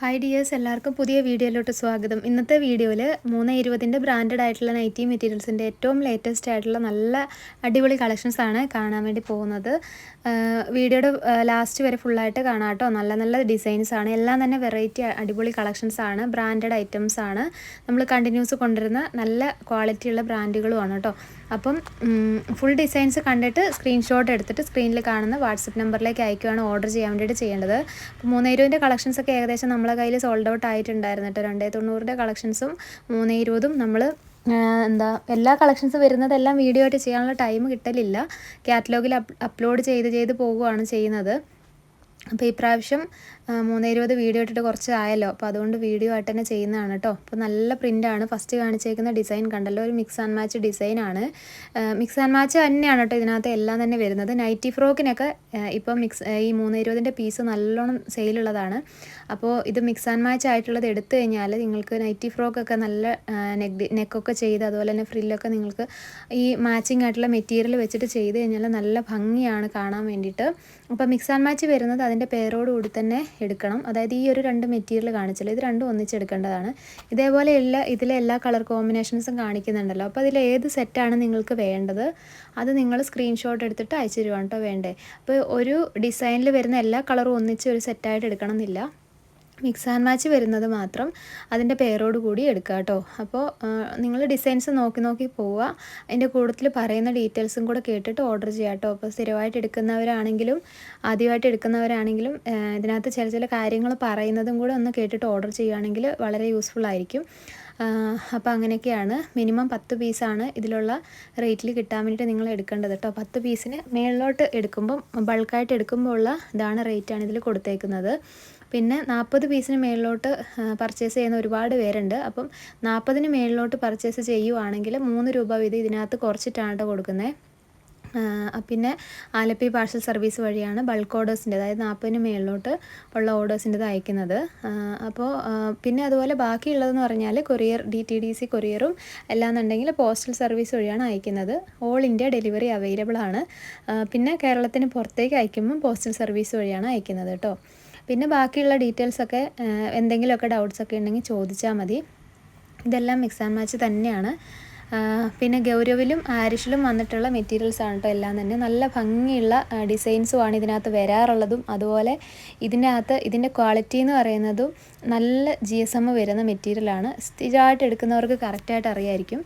Hi dears എല്ലാവർക്കും പുതിയ വീഡിയോയിലോട്ട് സ്വാഗതം. ഇന്നത്തെ വീഡിയോയിൽ മൂന്ന് ഇരുപതിന്റെ ബ്രാൻഡഡ് ആയിട്ടുള്ള നൈറ്റി മെറ്റീരിയൽസിന്റെ ഏറ്റവും ലേറ്റസ്റ്റ് ആയിട്ടുള്ള നല്ല അടിപൊളി കളക്ഷൻസ് ആണ് കാണാൻ വേണ്ടി പോകുന്നത്. വീഡിയോയുടെ ലാസ്റ്റ് വരെ ഫുള്ളായിട്ട് കാണാം കേട്ടോ. നല്ല നല്ല ഡിസൈൻസ് ആണ്. എല്ലാം തന്നെ വെറൈറ്റി അടിപൊളി കളക്ഷൻസ് ആണ്. ബ്രാൻഡഡ് ഐറ്റംസ് ആണ്. നമ്മൾ കണ്ടിന്യൂസ് കൊണ്ടുവരുന്ന നല്ല ക്വാളിറ്റിയുള്ള ബ്രാൻഡുകളുമാണ് കേട്ടോ. അപ്പം ഫുൾ ഡിസൈൻസ് കണ്ടിട്ട് സ്ക്രീൻഷോട്ട് എടുത്തിട്ട് സ്ക്രീനിൽ കാണുന്ന വാട്സപ്പ് നമ്പറിലേക്ക് അയക്കുകയാണ് ഓർഡർ ചെയ്യാൻ വേണ്ടിയിട്ട് ചെയ്യേണ്ടത്. അപ്പോൾ മൂന്ന് ഇരുപതിന്റെ കളക്ഷൻസ് ഒക്കെ ഏകദേശം നമ്മളെ കയ്യിൽ സോൾഡ് ഔട്ട് ആയിട്ടുണ്ടായിരുന്നു കേട്ടോ രണ്ടേ തൊണ്ണൂറിന്റെ കളക്ഷൻസും മൂന്നേ ഇരുപതും നമ്മൾ എന്താ എല്ലാ കളക്ഷൻസ് വരുന്നതെല്ലാം വീഡിയോ ആയിട്ട് ചെയ്യാനുള്ള ടൈം കിട്ടലില്ല. കാറ്റലോഗിൽ അപ്ലോഡ് ചെയ്ത് ചെയ്ത് പോവുകയാണ് ചെയ്യുന്നത്. അപ്പോൾ ഈ പ്രാവശ്യം മൂന്ന് ഇരുപത് വീഡിയോ ഇട്ടിട്ട് കുറച്ച് ആയല്ലോ അപ്പോൾ അതുകൊണ്ട് വീഡിയോ ആയിട്ട് തന്നെ ചെയ്യുന്നതാണ് കേട്ടോ അപ്പോൾ നല്ല പ്രിന്റാണ് ഫസ്റ്റ് കാണിച്ചേക്കുന്ന ഡിസൈൻ കണ്ടല്ലോ. ഒരു മിക്സ് ആൻഡ് മാച്ച് ഡിസൈനാണ് മിക്സ് ആൻഡ് മാച്ച് തന്നെയാണ് കേട്ടോ ഇതിനകത്ത് എല്ലാം തന്നെ വരുന്നത്. നൈറ്റി ഫ്രോക്കിനൊക്കെ ഇപ്പോൾ മിക്സ് ഈ മൂന്നേ ഇരുപതിന്റെ പീസ് നല്ലോണം സെയിലുള്ളതാണ് അപ്പോൾ ഇത് മിക്സ് ആൻഡ് മാച്ച് ആയിട്ടുള്ളത് എടുത്തു കഴിഞ്ഞാൽ നിങ്ങൾക്ക് നൈറ്റി ഫ്രോക്കൊക്കെ നല്ല നെക്ക് നെക്കൊക്കെ ചെയ്ത് അതുപോലെ തന്നെ ഫ്രില്ലൊക്കെ നിങ്ങൾക്ക് ഈ മാച്ചിങ് ആയിട്ടുള്ള മെറ്റീരിയൽ വെച്ചിട്ട് ചെയ്ത് കഴിഞ്ഞാൽ നല്ല ഭംഗിയാണ് കാണാൻ വേണ്ടിയിട്ട്. അപ്പോൾ മിക്സ് ആൻഡ് മാച്ച് വരുന്നത് അതിന്റെ പേരോടുകൂടി തന്നെ എടുക്കണം. അതായത് ഈ ഒരു രണ്ട് മെറ്റീരിയൽ കാണിച്ചല്ലോ. ഇത് രണ്ടും ഒന്നിച്ചെടുക്കേണ്ടതാണ് ഇതേപോലെ എല്ലാ ഇതിലെ എല്ലാ കളർ കോമ്പിനേഷൻസും കാണിക്കുന്നുണ്ടല്ലോ. അപ്പോൾ അതിൽ ഏത് സെറ്റാണ് നിങ്ങൾക്ക് വേണ്ടത്? അത് നിങ്ങൾ സ്ക്രീൻഷോട്ട് എടുത്തിട്ട് അയച്ചു തരുവാണ് കേട്ടോ വേണ്ടേ. അപ്പോൾ ഒരു ഡിസൈനിൽ വരുന്ന എല്ലാ കളറും ഒന്നിച്ച് ഒരു സെറ്റായിട്ട് എടുക്കണം എന്നില്ല മിക്സ് ആൻഡ് മാച്ച് വരുന്നത് മാത്രം അതിന്റെ പേരോട് കൂടി എടുക്കുക കേട്ടോ. അപ്പോൾ നിങ്ങൾ ഡിസൈൻസ് നോക്കി നോക്കി പോവുക. അതിന്റെ കൂട്ടത്തിൽ പറയുന്ന ഡീറ്റെയിൽസും കൂടെ കേട്ടിട്ട് ഓർഡർ ചെയ്യുക കേട്ടോ. അപ്പോൾ സ്ഥിരമായിട്ട് എടുക്കുന്നവരാണെങ്കിലും ആദ്യമായിട്ട് എടുക്കുന്നവരാണെങ്കിലും ഇതിനകത്ത് ചില ചില കാര്യങ്ങൾ പറയുന്നതും കൂടെ ഒന്ന് കേട്ടിട്ട് ഓർഡർ ചെയ്യുകയാണെങ്കിൽ വളരെ യൂസ്ഫുൾ ആയിരിക്കും. അപ്പോൾ അങ്ങനെയൊക്കെയാണ്. മിനിമം പത്ത് പീസാണ് ഇതിലുള്ള റേറ്റിൽ കിട്ടാൻ വേണ്ടിയിട്ട് നിങ്ങൾ എടുക്കേണ്ടത് കേട്ടോ. പത്ത് പീസിന് മേളിലോട്ട് എടുക്കുമ്പം ബൾക്കായിട്ട് എടുക്കുമ്പോൾ ഉള്ള ഇതാണ് റേറ്റാണ് ഇതിൽ കൊടുത്തേക്കുന്നത്. പിന്നെ നാൽപ്പത് പീസിന് മേളിലോട്ട് പർച്ചേസ് ചെയ്യുന്ന ഒരുപാട് പേരുണ്ട്. അപ്പം നാൽപ്പതിന് മേളിലോട്ട് പർച്ചേസ് ചെയ്യുവാണെങ്കിൽ മൂന്ന് രൂപ വീതം ഇതിനകത്ത് കുറച്ചിട്ടാണ് കൊടുക്കുന്നത് പിന്നെ ആലപ്പി പാർസൽ സർവീസ് വഴിയാണ് ബൾക്ക് ഓർഡേഴ്സിന്റെ അതായത് നാൽപ്പതിന് മേളിലോട്ട് ഉള്ള ഓർഡേഴ്സിന്റെത് അയക്കുന്നത്. അപ്പോൾ പിന്നെ അതുപോലെ ബാക്കിയുള്ളതെന്ന് പറഞ്ഞാൽ courier D T D C കൊറിയറും അല്ലാന്നുണ്ടെങ്കിൽ പോസ്റ്റൽ സർവീസ് വഴിയാണ് അയക്കുന്നത്. ഓൾ ഇന്ത്യ ഡെലിവറി അവൈലബിൾ ആണ്. പിന്നെ കേരളത്തിന് പുറത്തേക്ക് അയക്കുമ്പം പോസ്റ്റൽ സർവീസ് വഴിയാണ് അയക്കുന്നത് കേട്ടോ പിന്നെ ബാക്കിയുള്ള ഡീറ്റെയിൽസൊക്കെ എന്തെങ്കിലുമൊക്കെ ഡൗട്ട്സൊക്കെ ഉണ്ടെങ്കിൽ ചോദിച്ചാൽ മതി. ഇതെല്ലാം മിക്സ് ആൻഡ് മാച്ച് തന്നെയാണ് പിന്നെ ഗൗരവിലും ആരിഷിലും വന്നിട്ടുള്ള മെറ്റീരിയൽസ് ആണ് കേട്ടോ എല്ലാം തന്നെ. നല്ല ഭംഗിയുള്ള ഡിസൈൻസുമാണ് ഇതിനകത്ത് വരാറുള്ളതും. അതുപോലെ ഇതിന്റെ അകത്ത് ഇതിന്റെ ക്വാളിറ്റി എന്ന് പറയുന്നതും നല്ല ജി എസ് എം വരുന്ന മെറ്റീരിയലാണ് സ്ഥിരമായിട്ട് എടുക്കുന്നവർക്ക് കറക്റ്റായിട്ട് അറിയായിരിക്കും.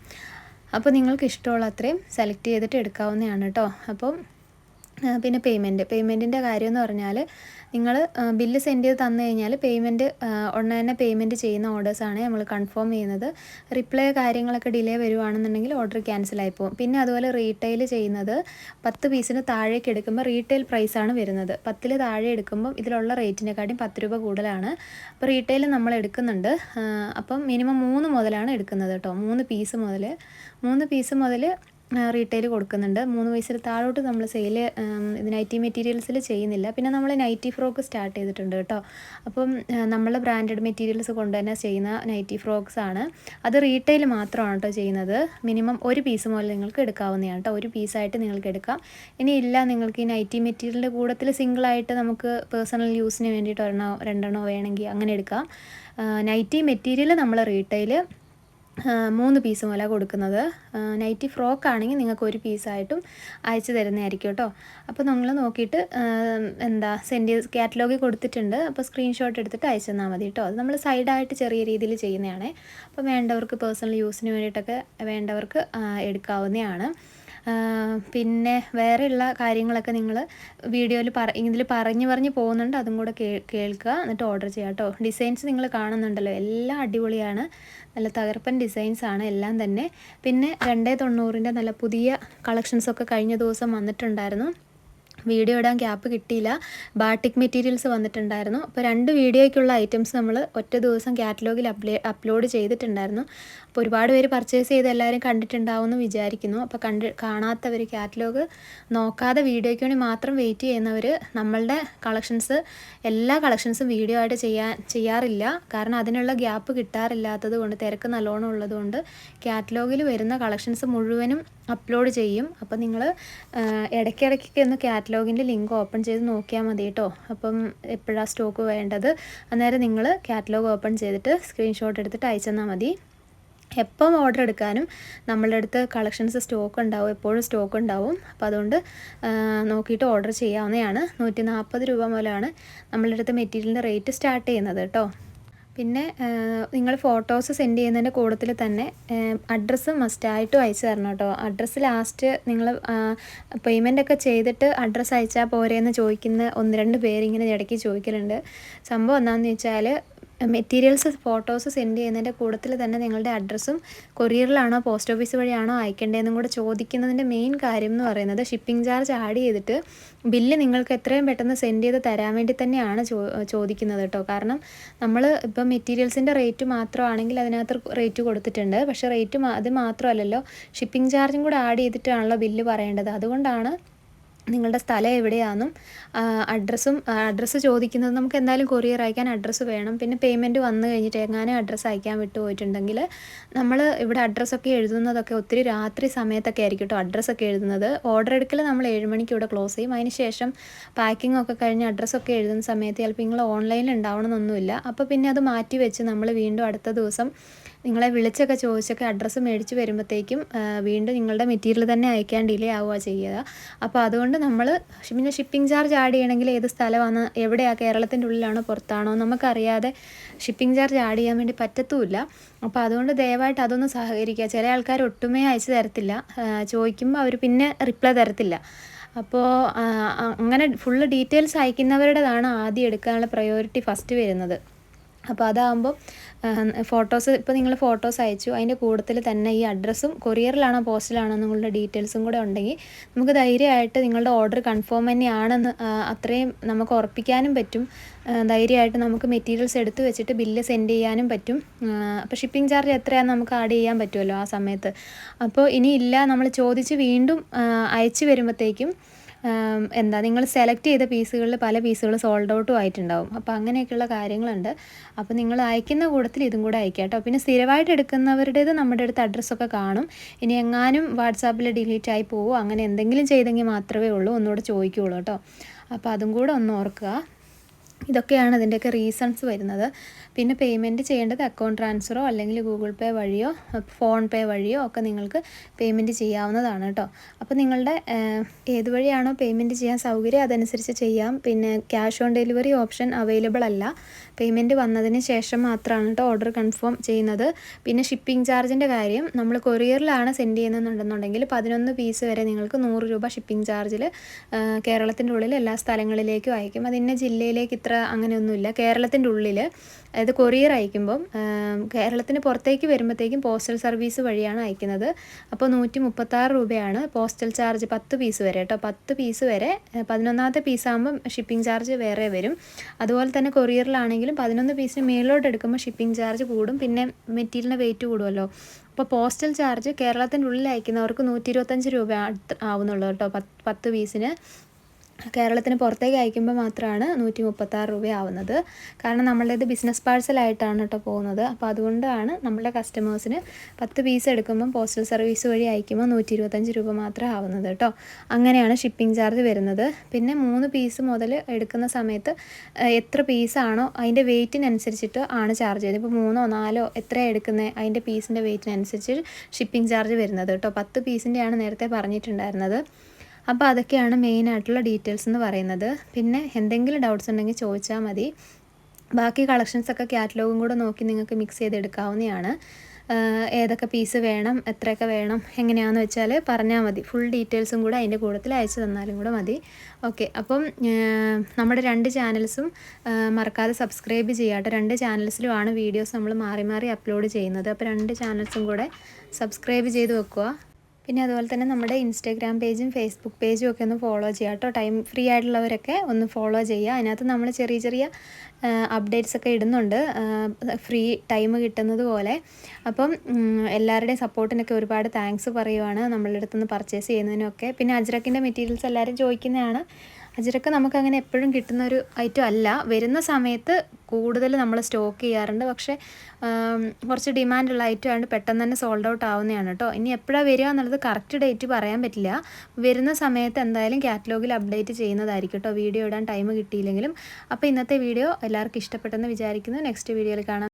അപ്പോൾ നിങ്ങൾക്ക് ഇഷ്ടമുള്ള അത്രയും സെലക്ട് ചെയ്തിട്ട് എടുക്കാവുന്നതാണ് കേട്ടോ അപ്പം പിന്നെ പേയ്മെന്റ് പേയ്മെന്റിന്റെ കാര്യം എന്ന് പറഞ്ഞാൽ നിങ്ങൾ ബില്ല് സെൻഡ് ചെയ്ത് തന്നു കഴിഞ്ഞാൽ പേയ്മെന്റ് ഉടനെ തന്നെ പേയ്മെന്റ് ചെയ്യുന്ന ഓർഡേഴ്സാണ് നമ്മൾ കൺഫേം ചെയ്യുന്നത്. റിപ്ലൈ കാര്യങ്ങളൊക്കെ ഡിലേ വരുവാണെന്നുണ്ടെങ്കിൽ ഓർഡർ ക്യാൻസൽ ആയി പോകും. പിന്നെ അതുപോലെ റീറ്റെയിൽ ചെയ്യുന്നത് പത്ത് പീസിന് താഴേക്ക് എടുക്കുമ്പോൾ റീറ്റെയിൽ പ്രൈസാണ് വരുന്നത്. പത്തിൽ താഴെ എടുക്കുമ്പോൾ ഇതിലുള്ള റേറ്റിനെക്കാട്ടിയും പത്ത് രൂപ കൂടുതലാണ്. അപ്പോൾ റീറ്റെയിൽ നമ്മൾ എടുക്കുന്നുണ്ട്. അപ്പം മിനിമം മൂന്ന് മുതലാണ് എടുക്കുന്നത് കേട്ടോ. മൂന്ന് പീസ് മുതൽ മൂന്ന് പീസ് മുതൽ റീറ്റെയിൽ കൊടുക്കുന്നുണ്ട്. മൂന്ന് വയസ്സിൽ താഴോട്ട് നമ്മൾ സെയിൽ നൈറ്റി മെറ്റീരിയൽസിൽ ചെയ്യുന്നില്ല. പിന്നെ നമ്മൾ നൈറ്റി ഫ്രോക്ക് സ്റ്റാർട്ട് ചെയ്തിട്ടുണ്ട് കേട്ടോ. അപ്പം നമ്മൾ ബ്രാൻഡഡ് മെറ്റീരിയൽസ് കൊണ്ട് തന്നെ ചെയ്യുന്ന നൈറ്റി ഫ്രോക്സ് ആണ്. അത് റീറ്റെയിൽ മാത്രമാണ് കേട്ടോ ചെയ്യുന്നത്. മിനിമം ഒരു പീസ് മുതൽ നിങ്ങൾക്ക് എടുക്കാവുന്നതാണ് കേട്ടോ. ഒരു പീസായിട്ട് നിങ്ങൾക്ക് എടുക്കാം. ഇനി ഇല്ല നിങ്ങൾക്ക് ഈ നൈറ്റി മെറ്റീരിയലിന്റെ കൂടത്തിൽ സിംഗിളായിട്ട് നമുക്ക് പേഴ്സണൽ യൂസിന് വേണ്ടിയിട്ട് ഒരെണ്ണോ രണ്ടെണ്ണോ വേണമെങ്കിൽ അങ്ങനെ എടുക്കാം. നൈറ്റി മെറ്റീരിയൽ നമ്മൾ റീറ്റെയിൽ മൂന്ന് പീസ് പോലെ കൊടുക്കുന്നത്. നൈറ്റി ഫ്രോക്ക് ആണെങ്കിൽ നിങ്ങൾക്ക് ഒരു പീസായിട്ടും അയച്ചു തരുന്നതായിരിക്കും കേട്ടോ അപ്പോൾ നിങ്ങൾ നോക്കിയിട്ട് എന്താ സെൻഡ് കാറ്റലോഗിൽ കൊടുത്തിട്ടുണ്ട്. അപ്പോൾ സ്ക്രീൻഷോട്ട് എടുത്തിട്ട് അയച്ചു തന്നാൽ മതി കേട്ടോ അത് നമ്മൾ സൈഡായിട്ട് ചെറിയ രീതിയിൽ ചെയ്യുന്നതാണ്. അപ്പോൾ വേണ്ടവർക്ക് പേഴ്സണൽ യൂസിന് വേണ്ടിയിട്ടൊക്കെ വേണ്ടവർക്ക് എടുക്കാവുന്നതാണ്. പിന്നെ വേറെയുള്ള കാര്യങ്ങളൊക്കെ നിങ്ങൾ വീഡിയോയിൽ പറ ഇതിൽ പറഞ്ഞു പറഞ്ഞ് പോകുന്നുണ്ട്. അതും കൂടെ കേൾക്കുക. എന്നിട്ട് ഓർഡർ ചെയ്യാം കേട്ടോ. ഡിസൈൻസ് നിങ്ങൾ കാണുന്നുണ്ടല്ലോ. എല്ലാം അടിപൊളിയാണ്. നല്ല തകർപ്പൻ ഡിസൈൻസ് ആണ്. എല്ലാം തന്നെ. പിന്നെ രണ്ടേ തൊണ്ണൂറിന്റെ നല്ല പുതിയ കളക്ഷൻസൊക്കെ കഴിഞ്ഞ ദിവസം വന്നിട്ടുണ്ടായിരുന്നു. വീഡിയോ ഇടാൻ ഗ്യാപ്പ് കിട്ടിയില്ല. ബാട്ടിക് മെറ്റീരിയൽസ് വന്നിട്ടുണ്ടായിരുന്നു. അപ്പോൾ രണ്ട് വീഡിയോയ്ക്കുള്ള ഐറ്റംസ് നമ്മൾ ഒറ്റ ദിവസം കാറ്റലോഗിൽ അപ്ലേ അപ്ലോഡ് ചെയ്തിട്ടുണ്ടായിരുന്നു. അപ്പോൾ ഒരുപാട് പേര് പർച്ചേസ് ചെയ്ത് എല്ലാവരും കണ്ടിട്ടുണ്ടാവുമെന്ന് വിചാരിക്കുന്നു. അപ്പോൾ കണ്ട് കാണാത്തവർ കാറ്റലോഗ് നോക്കാതെ വീഡിയോയ്ക്ക് വേണ്ടി മാത്രം വെയിറ്റ് ചെയ്യുന്നവർ നമ്മളുടെ കളക്ഷൻസ് എല്ലാ കളക്ഷൻസും വീഡിയോ ആയിട്ട് ചെയ്യാൻ ചെയ്യാറില്ല. കാരണം അതിനുള്ള ഗ്യാപ്പ് കിട്ടാറില്ലാത്തത് കൊണ്ട് തിരക്ക് നല്ലോണം ഉള്ളതുകൊണ്ട് കാറ്റലോഗിൽ വരുന്ന കളക്ഷൻസ് മുഴുവനും അപ്ലോഡ് ചെയ്യും. അപ്പോൾ നിങ്ങൾ ഇടയ്ക്കിടയ്ക്കൊക്കെ ഒന്ന് കാറ്റലോഗ് കാറ്റലോഗിന്റെ ലിങ്ക് ഓപ്പൺ ചെയ്ത് നോക്കിയാൽ മതി കേട്ടോ. അപ്പം എപ്പോഴാണ് സ്റ്റോക്ക് വേണ്ടത്? അന്നേരം നിങ്ങൾ കാറ്റലോഗ് ഓപ്പൺ ചെയ്തിട്ട് സ്ക്രീൻഷോട്ട് എടുത്തിട്ട് അയച്ചു തന്നാൽ മതി. എപ്പം ഓർഡർ എടുക്കാനും നമ്മളുടെ അടുത്ത് കളക്ഷൻസ് സ്റ്റോക്ക് ഉണ്ടാവും എപ്പോഴും സ്റ്റോക്ക് ഉണ്ടാവും. അപ്പോൾ അതുകൊണ്ട് നോക്കിയിട്ട് ഓർഡർ ചെയ്യാവുന്നതാണ്. നൂറ്റി നാൽപ്പത് രൂപ മുതലാണ് നമ്മളുടെ അടുത്ത് മെറ്റീരിയലിന്റെ റേറ്റ് സ്റ്റാർട്ട് ചെയ്യുന്നത് കേട്ടോ. പിന്നെ നിങ്ങൾ ഫോട്ടോസ് സെൻഡ് ചെയ്യുന്നതിന്റെ കൂട്ടത്തിൽ തന്നെ അഡ്രസ്സ് മസ്റ്റായിട്ടും അയച്ചു തരണം കേട്ടോ. അഡ്രസ്സ് ലാസ്റ്റ് നിങ്ങൾ പേയ്മെന്റ് ഒക്കെ ചെയ്തിട്ട് അഡ്രസ്സ് അയച്ചാൽ പോരെയെന്ന് ചോദിക്കുന്ന ഒന്ന് രണ്ട് പേരിങ്ങനെ ഇടയ്ക്ക് ചോദിക്കലുണ്ട്. സംഭവം എന്താണെന്ന് വെച്ചാൽ മെറ്റീരിയൽസ് ഫോട്ടോസ് സെൻഡ് ചെയ്യുന്നതിന്റെ കൂട്ടത്തിൽ തന്നെ നിങ്ങളുടെ അഡ്രസ്സും കൊറിയറിലാണോ പോസ്റ്റ് ഓഫീസ് വഴിയാണോ അയക്കേണ്ടതെന്നും കൂടെ ചോദിക്കുന്നതിന്റെ മെയിൻ കാര്യം എന്ന് പറയുന്നത് ഷിപ്പിംഗ് ചാർജ് ആഡ് ചെയ്തിട്ട് ബില്ല് നിങ്ങൾക്ക് എത്രയും പെട്ടെന്ന് സെൻഡ് ചെയ്ത് തരാൻ വേണ്ടി തന്നെയാണ് ചോദിക്കുന്നത് കേട്ടോ. കാരണം നമ്മൾ ഇപ്പോൾ മെറ്റീരിയൽസിന്റെ റേറ്റ് മാത്രമാണെങ്കിൽ അതിനകത്ത് റേറ്റ് കൊടുത്തിട്ടുണ്ട്. പക്ഷേ റേറ്റ് അത് മാത്രമല്ലല്ലോ ഷിപ്പിംഗ് ചാർജും കൂടെ ആഡ് ചെയ്തിട്ടാണല്ലോ ബില്ല് പറയേണ്ടത്. അതുകൊണ്ടാണ് നിങ്ങളുടെ സ്ഥലം എവിടെയാണെന്നും അഡ്രസ്സും അഡ്രസ്സ് ചോദിക്കുന്നത് നമുക്ക് എന്തായാലും കൊറിയർ അയക്കാൻ അഡ്രസ്സ് വേണം. പിന്നെ പേയ്മെന്റ് വന്നു കഴിഞ്ഞിട്ട് എങ്ങാനും അഡ്രസ്സ് അയക്കാൻ വിട്ടു പോയിട്ടുണ്ടെങ്കിൽ നമ്മൾ ഇവിടെ അഡ്രസ്സൊക്കെ എഴുതുന്നതൊക്കെ ഒത്തിരി രാത്രി സമയത്തൊക്കെ ആയിരിക്കും കേട്ടോ അഡ്രസ്സൊക്കെ എഴുതുന്നത്. ഓർഡർ എടുക്കൽ നമ്മൾ ഏഴ് മണിക്ക് ഇവിടെ ക്ലോസ് ചെയ്യും. അതിന് ശേഷം പാക്കിംഗ് ഒക്കെ കഴിഞ്ഞ് അഡ്രസ്സൊക്കെ എഴുതുന്ന സമയത്ത് ചിലപ്പോൾ നിങ്ങൾ ഓൺലൈനിൽ ഉണ്ടാവണമെന്നൊന്നുമില്ല അപ്പോൾ പിന്നെ അത് മാറ്റി വെച്ച് നമ്മൾ വീണ്ടും അടുത്ത ദിവസം നിങ്ങളെ വിളിച്ചൊക്കെ ചോദിച്ചൊക്കെ അഡ്രസ്സ് മേടിച്ച് വരുമ്പോഴത്തേക്കും വീണ്ടും നിങ്ങളുടെ മെറ്റീരിയൽ തന്നെ അയക്കാൻ ഡിലേ ആവുക ചെയ്യുക. അപ്പോൾ അതുകൊണ്ട് നമ്മൾ പിന്നെ ഷിപ്പിംഗ് ചാർജ് ആഡ് ചെയ്യണമെങ്കിൽ ഏത് സ്ഥലമാണ് എവിടെയാണ് കേരളത്തിന്റെ ഉള്ളിലാണോ പുറത്താണോ നമുക്കറിയാതെ ഷിപ്പിംഗ് ചാർജ് ആഡ് ചെയ്യാൻ വേണ്ടി പറ്റത്തുമില്ല അപ്പോൾ അതുകൊണ്ട് ദയവായിട്ട് അതൊന്ന് സഹകരിക്കുക. ചില ആൾക്കാർ ഒട്ടുമേ അയച്ചു തരത്തില്ല. ചോദിക്കുമ്പോൾ അവർ പിന്നെ റിപ്ലൈ തരത്തില്ല. അപ്പോൾ അങ്ങനെ ഫുള്ള് ഡീറ്റെയിൽസ് അയക്കുന്നവരുടേതാണ് ആദ്യം എടുക്കാനുള്ള പ്രയോറിറ്റി ഫസ്റ്റ് വരുന്നത്. അപ്പോൾ അതാകുമ്പോൾ ഫോട്ടോസ് ഇപ്പോൾ നിങ്ങൾ ഫോട്ടോസ് അയച്ചു അതിന്റെ കൂട്ടത്തിൽ തന്നെ ഈ അഡ്രസ്സും കൊറിയറിലാണോ പോസ്റ്റിലാണോ എന്നുള്ള ഡീറ്റെയിൽസും കൂടെ ഉണ്ടെങ്കിൽ നമുക്ക് ധൈര്യമായിട്ട് നിങ്ങളുടെ ഓർഡർ കൺഫേം തന്നെയാണെന്ന് അത്രയും നമുക്ക് ഉറപ്പിക്കാനും പറ്റും. ധൈര്യമായിട്ട് നമുക്ക് മെറ്റീരിയൽസ് എടുത്തു വെച്ചിട്ട് ബില്ല് സെൻഡ് ചെയ്യാനും പറ്റും. അപ്പോൾ ഷിപ്പിംഗ് ചാർജ് എത്രയാണെന്ന് നമുക്ക് ആഡ് ചെയ്യാൻ പറ്റുമല്ലോ ആ സമയത്ത്. അപ്പോൾ ഇനിയില്ല നമ്മൾ ചോദിച്ച് വീണ്ടും അയച്ചു വരുമ്പോഴത്തേക്കും എന്താ നിങ്ങൾ സെലക്ട് ചെയ്ത പീസുകളിൽ പല പീസുകൾ സോൾഡ് ഔട്ടും ആയിട്ടുണ്ടാവും. അപ്പോൾ അങ്ങനെയൊക്കെയുള്ള കാര്യങ്ങളുണ്ട്. അപ്പോൾ നിങ്ങൾ അയക്കുന്ന കൂട്ടത്തിൽ ഇതും കൂടെ അയക്കാം കേട്ടോ. പിന്നെ സ്ഥിരമായിട്ട് എടുക്കുന്നവരുടേത് നമ്മുടെ അടുത്ത് അഡ്രസ്സൊക്കെ കാണും. ഇനി എങ്ങാനും വാട്സാപ്പിൽ ഡിലീറ്റ് ആയി പോവോ അങ്ങനെ എന്തെങ്കിലും ചെയ്തെങ്കിൽ മാത്രമേ ഉള്ളൂ. ഒന്നുകൂടെ ചോദിക്കുകയുള്ളൂ കേട്ടോ. അപ്പോൾ അതും കൂടെ ഒന്ന് ഓർക്കുക. ഇതൊക്കെയാണ് അതിന്റെയൊക്കെ റീസൺസ് വരുന്നത്. പിന്നെ പേയ്മെന്റ് ചെയ്യേണ്ടത് അക്കൗണ്ട് ട്രാൻസ്ഫറോ അല്ലെങ്കിൽ ഗൂഗിൾ പേ വഴിയോ ഫോൺ പേ വഴിയോ ഒക്കെ നിങ്ങൾക്ക് പേയ്മെന്റ് ചെയ്യാവുന്നതാണ് കേട്ടോ അപ്പോൾ നിങ്ങളുടെ ഏത് വഴിയാണോ പേയ്മെന്റ് ചെയ്യാൻ സൗകര്യം അതനുസരിച്ച് ചെയ്യാം. പിന്നെ cash on delivery option available അല്ല. പേയ്മെന്റ് വന്നതിന് ശേഷം മാത്രമാണ് കേട്ടോ ഓർഡർ കൺഫേം ചെയ്യുന്നത്. പിന്നെ ഷിപ്പിംഗ് ചാർജിന്റെ കാര്യം നമ്മൾ കൊറിയറിലാണ് സെൻഡ് ചെയ്യുന്നതെന്നുണ്ടെന്നുണ്ടെങ്കിൽ പതിനൊന്ന് പീസ് വരെ നിങ്ങൾക്ക് നൂറ് രൂപ ഷിപ്പിംഗ് ചാർജിൽ കേരളത്തിന്റെ ഉള്ളിൽ എല്ലാ സ്ഥലങ്ങളിലേക്കും അയക്കും അത് ഇന്ന ജില്ലയിലേക്ക് ഇത്ര അങ്ങനെയൊന്നുമില്ല. കേരളത്തിന്റെ ഉള്ളിൽ അതായത് കൊറിയർ അയക്കുമ്പം കേരളത്തിന് പുറത്തേക്ക് വരുമ്പോഴത്തേക്കും പോസ്റ്റൽ സർവീസ് വഴിയാണ് അയക്കുന്നത്. അപ്പോൾ നൂറ്റി മുപ്പത്താറ് രൂപയാണ് പോസ്റ്റൽ ചാർജ് പത്ത് പീസ് വരെ കേട്ടോ. പത്ത് പീസ് വരെ പതിനൊന്നാമത്തെ പീസാകുമ്പം ഷിപ്പിംഗ് ചാർജ് വേറെ വരും. അതുപോലെ തന്നെ കൊറിയറിലാണെങ്കിലും പതിനൊന്ന് പീസിന് മേളിലോട്ട് എടുക്കുമ്പോൾ ഷിപ്പിംഗ് ചാർജ് കൂടും. പിന്നെ മെറ്റീരിയലിന്റെ വെയിറ്റ് കൂടുമല്ലോ. അപ്പോൾ പോസ്റ്റൽ ചാർജ് കേരളത്തിന്റെ ഉള്ളിൽ അയക്കുന്നവർക്ക് നൂറ്റി ഇരുപത്തഞ്ച് രൂപ ആവുന്നുള്ളൂ കേട്ടോ പത്ത് പീസിന്. കേരളത്തിന് പുറത്തേക്ക് അയക്കുമ്പോൾ മാത്രമാണ് നൂറ്റി മുപ്പത്താറ് രൂപയാവുന്നത്. കാരണം നമ്മളുടേത് ബിസിനസ് പാഴ്സലായിട്ടാണ് കേട്ടോ പോകുന്നത്. അപ്പോൾ അതുകൊണ്ടാണ് നമ്മളുടെ കസ്റ്റമേഴ്സിന് പത്ത് പീസ് എടുക്കുമ്പം പോസ്റ്റൽ സർവീസ് വഴി അയക്കുമ്പോൾ നൂറ്റി ഇരുപത്തഞ്ച് രൂപ മാത്രമേ ആവുന്നത് കേട്ടോ. അങ്ങനെയാണ് ഷിപ്പിംഗ് ചാർജ് വരുന്നത്. പിന്നെ മൂന്ന് പീസ് മുതൽ എടുക്കുന്ന സമയത്ത് എത്ര പീസാണോ അതിന്റെ വെയിറ്റിനനുസരിച്ചിട്ട് ആണ് ചാർജ് ചെയ്യുന്നത്. ഇപ്പോൾ മൂന്നോ നാലോ എത്രയാണ് എടുക്കുന്നത് അതിന്റെ പീസിന്റെ വെയിറ്റിനനുസരിച്ച് ഷിപ്പിംഗ് ചാർജ് വരുന്നത് കേട്ടോ. പത്ത് പീസിന്റെയാണ് നേരത്തെ പറഞ്ഞിട്ടുണ്ടായിരുന്നത്. അപ്പോൾ അതൊക്കെയാണ് മെയിനായിട്ടുള്ള ഡീറ്റെയിൽസ് എന്ന് പറയുന്നത്. പിന്നെ എന്തെങ്കിലും ഡൗട്ട്സ് ഉണ്ടെങ്കിൽ ചോദിച്ചാൽ മതി. ബാക്കി കളക്ഷൻസൊക്കെ കാറ്റലോഗും കൂടെ നോക്കി നിങ്ങൾക്ക് മിക്സ് ചെയ്തെടുക്കാവുന്നതാണ്. ഏതൊക്കെ പീസ് വേണം എത്രയൊക്കെ വേണം എങ്ങനെയാണെന്ന് വെച്ചാൽ പറഞ്ഞാൽ മതി. ഫുൾ ഡീറ്റെയിൽസും കൂടെ അതിന്റെ കൂട്ടത്തിൽ അയച്ചു തന്നാലും കൂടെ മതി. ഓക്കെ അപ്പം നമ്മുടെ രണ്ട് ചാനൽസും മറക്കാതെ സബ്സ്ക്രൈബ് ചെയ്യാട്ടോ രണ്ട് ചാനൽസിലുമാണ് വീഡിയോസ് നമ്മൾ മാറി മാറി അപ്ലോഡ് ചെയ്യുന്നത്. അപ്പോൾ രണ്ട് ചാനൽസും കൂടെ സബ്സ്ക്രൈബ് ചെയ്ത് വെക്കുക. പിന്നെ അതുപോലെ തന്നെ നമ്മുടെ ഇൻസ്റ്റാഗ്രാം പേജും ഫേസ്ബുക്ക് പേജും ഒക്കെ ഒന്ന് ഫോളോ ചെയ്യുക കേട്ടോ. ടൈം ഫ്രീ ആയിട്ടുള്ളവരൊക്കെ ഒന്ന് ഫോളോ ചെയ്യുക. അതിനകത്ത് നമ്മൾ ചെറിയ ചെറിയ അപ്ഡേറ്റ്സ് ഒക്കെ ഇടുന്നുണ്ട്. ഫ്രീ ടൈം കിട്ടുന്നത് പോലെ. അപ്പം എല്ലാവരുടെയും സപ്പോർട്ടിനൊക്കെ ഒരുപാട് താങ്ക്സ് പറയുവാണ് നമ്മളുടെ അടുത്തുനിന്ന് പർച്ചേസ് ചെയ്യുന്നതിനൊക്കെ. പിന്നെ അജ്രക്കിന്റെ മെറ്റീരിയൽസ് എല്ലാവരും ചോദിക്കുന്നതാണ്. അജ്രക്ക് നമുക്കങ്ങനെ എപ്പോഴും കിട്ടുന്ന ഒരു ഐറ്റം അല്ല. വരുന്ന സമയത്ത് കൂടുതൽ നമ്മൾ സ്റ്റോക്ക് ചെയ്യാറുണ്ട്. പക്ഷേ കുറച്ച് ഡിമാൻഡുള്ള ഐറ്റം ആയതുകൊണ്ട് പെട്ടെന്ന് തന്നെ സോൾഡ് ഔട്ട് ആവുന്നതാണ് കേട്ടോ. ഇനി എപ്പോഴാണ് വരിക എന്നുള്ളത് കറക്റ്റ് ഡേറ്റ് പറയാൻ പറ്റില്ല. വരുന്ന സമയത്ത് എന്തായാലും കാറ്റലോഗിൽ അപ്ഡേറ്റ് ചെയ്യുന്നതായിരിക്കും കേട്ടോ. വീഡിയോ ഇടാൻ ടൈം കിട്ടിയില്ലെങ്കിലും. അപ്പോൾ ഇന്നത്തെ വീഡിയോ എല്ലാവർക്കും ഇഷ്ടപ്പെട്ടെന്ന് വിചാരിക്കുന്നു. നെക്സ്റ്റ് വീഡിയോയിൽ കാണാം.